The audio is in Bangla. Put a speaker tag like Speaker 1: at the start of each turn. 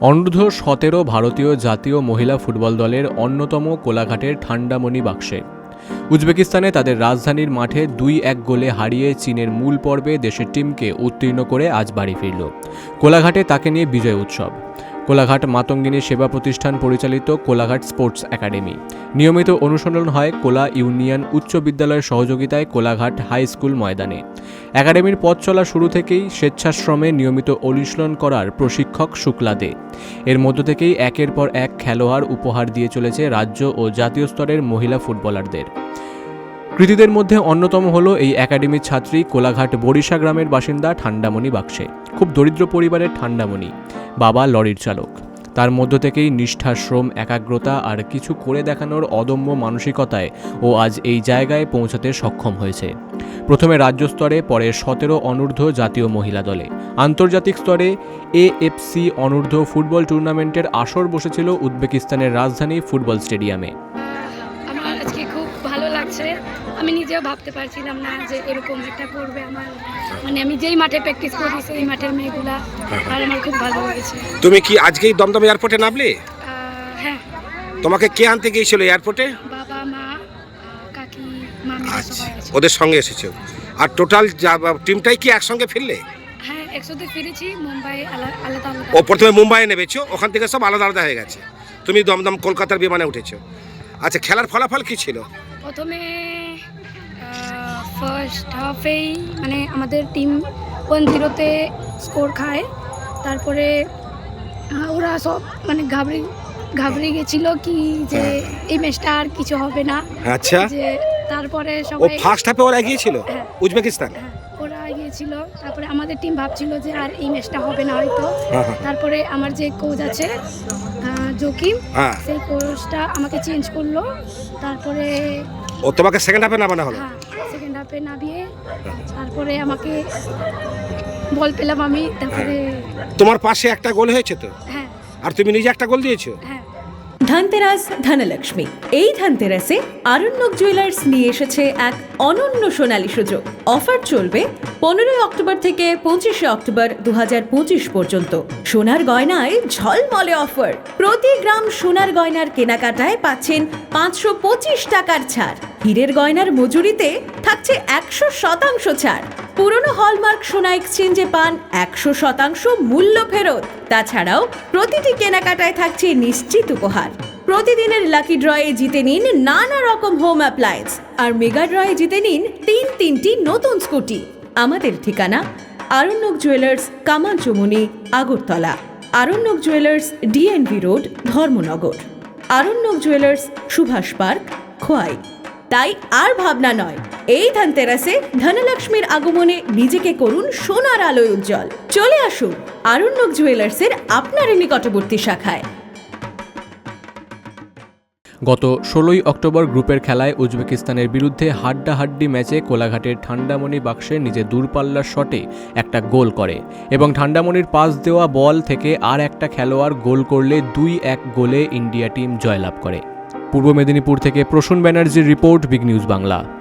Speaker 1: অনূর্ধ্ব সতেরো ভারতীয় জাতীয় মহিলা ফুটবল দলের অন্যতম কোলাঘাটের ঠান্ডামণি বাক্সে। উজবেকিস্তানে তাদের রাজধানীর মাঠে দুই এক গোলে হারিয়ে চীনের মূল পর্বে দেশের টিমকে উত্তীর্ণ করে আজ বাড়ি ফিরল। কোলাঘাটে তাকে নিয়ে বিজয় উৎসব। কোলাঘাট মাতঙ্গিনী সেবা প্রতিষ্ঠান পরিচালিত কোলাঘাট স্পোর্টস একাডেমি। নিয়মিত অনুশীলন হয় কোলা ইউনিয়ন উচ্চ বিদ্যালয়ের সহযোগিতায় কোলাঘাট হাই স্কুল ময়দানে। একাডেমির পথ চলা শুরু থেকেই স্বেচ্ছাশ্রমে নিয়মিত অনুশীলন করার প্রশিক্ষক শুক্লা দে। এর মধ্য থেকেই একের পর এক খেলোয়াড় উপহার দিয়ে চলেছে রাজ্য ও জাতীয় স্তরের মহিলা ফুটবলারদের। কৃতিদের মধ্যে অন্যতম হল এই একাডেমির ছাত্রী কোলাঘাট বরিশা গ্রামের বাসিন্দা ঠান্ডামণি বাক্সে। খুব দরিদ্র পরিবারের ঠান্ডামণি। বাবা লরির চালক। তার মধ্য থেকেই নিষ্ঠা শ্রম, একাগ্রতা আর কিছু করে দেখানোর অদম্য মানসিকতায় ও আজ এই জায়গায় পৌঁছাতে সক্ষম হয়েছে। প্রথমে রাজ্য স্তরে, পরে সতেরো অনূর্ধ্ব জাতীয় মহিলা দলে। আন্তর্জাতিক স্তরে এএফসি অনূর্ধ্ব ফুটবল টুর্নামেন্টের আসর বসেছিল উজবেকিস্তানের রাজধানী ফুটবল স্টেডিয়ামে।
Speaker 2: আমি নিজেও ভাবতে পারছিলাম না যে এরকম একটা করবে আমার। মানে আমি যেই মাঠে প্র্যাকটিস করি সেই মাঠের মেয়েগুলা আর আমার খুব ভালো লেগেছে।
Speaker 3: তুমি কি আজকেই দমদম এয়ারপোর্টে নামলে?
Speaker 2: হ্যাঁ।
Speaker 3: তোমাকে কে আনতে গিয়েছিল এয়ারপোর্টে
Speaker 2: বাবা মা কাকি মামি
Speaker 3: আচ্ছা
Speaker 2: সবাই আছে।
Speaker 3: ওদের সঙ্গে এসেছ। আর টোটাল টিমটাই কি একসঙ্গে ফিরলে?
Speaker 2: হ্যাঁ একসাথে ফিরেছি মুম্বাই আলা- আলাদা আলাদা।
Speaker 3: ও প্রথমে মুম্বাইয়ে নেমেছো ওখান থেকে সব আলাদা আলাদা হয়ে গেছে। তুমি দমদম কলকাতার বিমানে উঠেছো। আচ্ছা খেলার ফলাফল কি ছিল?
Speaker 2: প্রথমে ফার্স্ট হাফেই মানে আমাদের টিম ওয়ান জিরোতে স্কোর খায়। তারপরে ওরা সব মানে ঘাবড়ে ঘাবড়ে গেছিল কি যে এই ম্যাচটা আর কিছু হবে না।
Speaker 3: আচ্ছা।
Speaker 2: যে তারপরে সবাই
Speaker 3: ফার্স্ট হাফে ওরা এগিয়েছিল?
Speaker 2: হ্যাঁ।
Speaker 3: উজবেকিস্তান?
Speaker 2: হ্যাঁ, ওরা গিয়েছিল তারপরে আমাদের টিম ভাবছিল যে আর এই ম্যাচটা হবে না হয়তো।
Speaker 3: হ্যাঁ, হ্যাঁ।
Speaker 2: তারপরে আমার যে কোচ আছে জকিম।
Speaker 3: হ্যাঁ।
Speaker 2: সেই কোর্সটা আমাকে চেঞ্জ করল। তারপরে
Speaker 3: ও তোমাকে সেকেন্ড হাফে নামানো হলো?
Speaker 2: হ্যাঁ সেকেন্ড হাফে নামিয়ে তারপরে আমাকে বল পেলাম আমি তারপরে
Speaker 3: তোমার পাশে একটা গোল হয়েছে তো?
Speaker 2: হ্যাঁ।
Speaker 3: আর তুমি নিজে একটা গোল দিয়েছ?
Speaker 2: হ্যাঁ।
Speaker 4: ধনতেরাস ধনলক্ষ্মী। এই ধনতেরাসে আরণ্যক জুয়েলার্স নিয়ে এসেছে এক অনন্য সোনালী সুযোগ। অফার চলবে পনেরোই অক্টোবর থেকে পঁচিশে অক্টোবর দু হাজার পঁচিশ পর্যন্ত। সোনার গয়নায় ঝলমলে অফার। প্রতি গ্রাম সোনার গয়নার কেনাকাটায় পাচ্ছেন পাঁচশো পঁচিশ টাকার ছাড়। হীরের গয়নার মজুরিতে থাকছে একশো শতাংশ ছাড়। পুরনো হলমার্ক সোনা এক্সচেঞ্জে পান একশো শতাংশ মূল্য ফেরত। তাছাড়াও প্রতিটি কেনাকাটায় থাকছে নিশ্চিত উপহার। প্রতিদিনের লাকি ড্রয়ে জিতে নিন নানা রকম হোম অ্যাপ্লায়েন্স আর মেগা ড্রয়ে জিতে নিন তিন তিনটি নতুন স্কুটি আমাদের ঠিকানা Aranyak jewellers Kamal Chowmuhani Agartala. Aranyak jewellers D N V road Dharmanagar. Aranyak jewellers Subhash park, Khowai. তাই আর ভাবনা নয়, এই ধনতেরাসে ধনলক্ষ্মীর আগমনে নিজেকে করুন সোনার আলোয় উজ্জ্বল। চলে আসুন আরণ্যক জুয়েলার্সের আপনার নিকটবর্তী শাখায়।
Speaker 1: গত ষোলোই অক্টোবর গ্রুপের খেলায় উজবেকিস্তানের বিরুদ্ধে হাড্ডাহাড্ডি ম্যাচে কোলাঘাটের ঠান্ডামণি বাক্সে নিজে দূরপাল্লার শটে একটা গোল করে। এবং ঠান্ডামণির পাস দেওয়া বল থেকে আর একটা খেলোয়াড় গোল করলে দুই এক গোলে ইন্ডিয়া টিম জয়লাভ করে। পূর্ব মেদিনীপুর থেকে প্রসূন ব্যানার্জির রিপোর্ট বিগ নিউজ বাংলা।